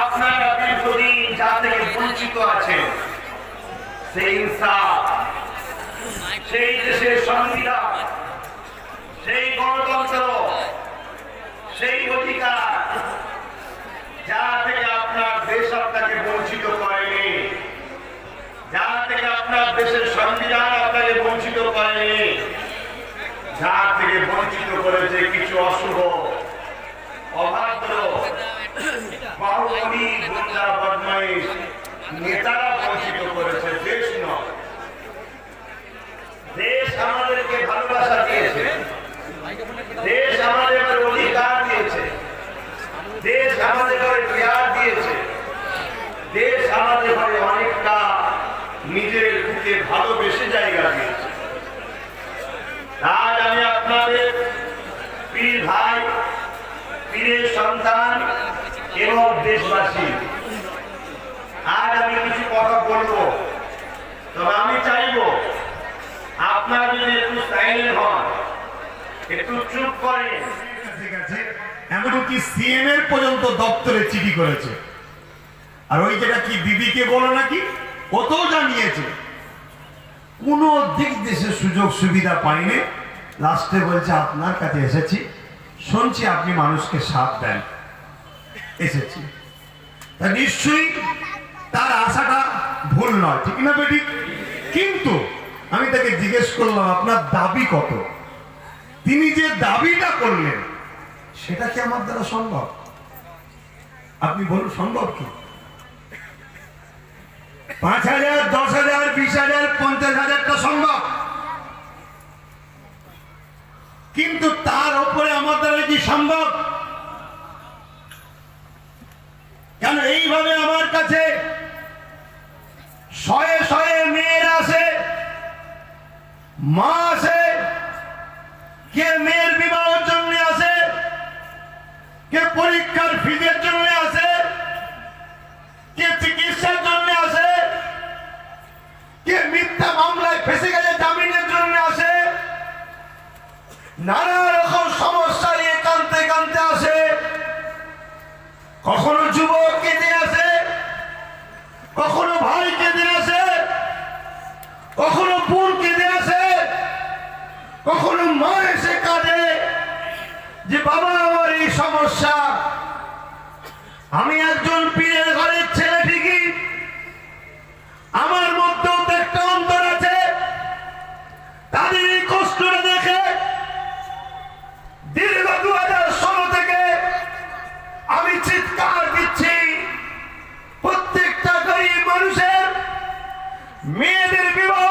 আপনারা দীর্ঘদিন যা থেকে বঞ্চিত আছেন, সেই সেই দেশের সংবিধান, সেই গণতন্ত্র, সেই অধিকার যা থেকে আপনার দেশ আপনাকে বঞ্চিত করেনি যা থেকে আপনার দেশের সংবিধান আপনাকে বঞ্চিত করেনি যা থেকে বঞ্চিত করেছে কিছু অশুভ অবাধ্য বাহুবলী গুন্ডা বদমাইশ নেতারা বঞ্চিত করেছে দেশ নয় দেশ আমাদেরকে ভালোবাসা দিয়েছে দেশ আমাদের অধিকার দিয়েছে দেশ আমাদের ঘরে বিহার দিয়েছে আমাদের ঘরে অনেকটা নিজের বুকে ভালোবেসে জায়গা দিয়েছে। আজ আমি আপনাদের পীর ভাই, পীরের সন্তান এবং দেশবাসী, আজ আমি কিছু কথা বলব। তবে আমি চাইব আপনারা যদি একটু সাইলেন্ট হন, একটু চুপ করেন। ঠিক আছে এমনকি সিএম এর পর্যন্ত দপ্তরে চিঠি করেছে। আর ওই যেটা কি দিদিকে বলো নাকি? ওতেও জানিয়েছে। কোন দিক দেশে সুযোগ সুবিধা পাইনি। লাস্টে বলছে, আপনার কাছে এসেছি। শুনছি আপনি মানুষকে সাথ দেন। এসেছি। তা নিশ্চয়ই তার আশাটা ভুল নয়, ঠিক না বেটি? কিন্তু আমি তাকে জিজ্ঞেস করলাম, আপনার দাবি কত? তিনি যে দাবিটা করলেন, সেটা কি আমার দ্বারা সম্ভব? আপনি বলুন, সম্ভব কি? পাঁচ হাজার, দশ হাজার, বিশ হাজার, পঞ্চাশ হাজারটা সম্ভব। কিন্তু তার উপরে আমার দ্বারা কি সম্ভব? কেন এইভাবে আমার কাছে শয়ে শয়ে মেয়েরা আছে মা আসে, কে মেয়ের বিবাহের জন্য আসে, কে পরীক্ষার ফিজের জন্য আসে, কে চিকিৎসার জন্য আসে কে মিথ্যা মামলায় ফেসে গেলে জামিনের জন্য আসে নানা রকম সমস্যা নিয়ে কানতে কানতে আসে। কখনো যুবক কেঁদে আসে, কখনো ভাই কেঁদে আসে, কখনো বোন কেঁদে আসে, কখনো মা এসে কাঁদে যে, বাবা, আমার এই সমস্যা। আমি একজন মেয়েদের বিবাহ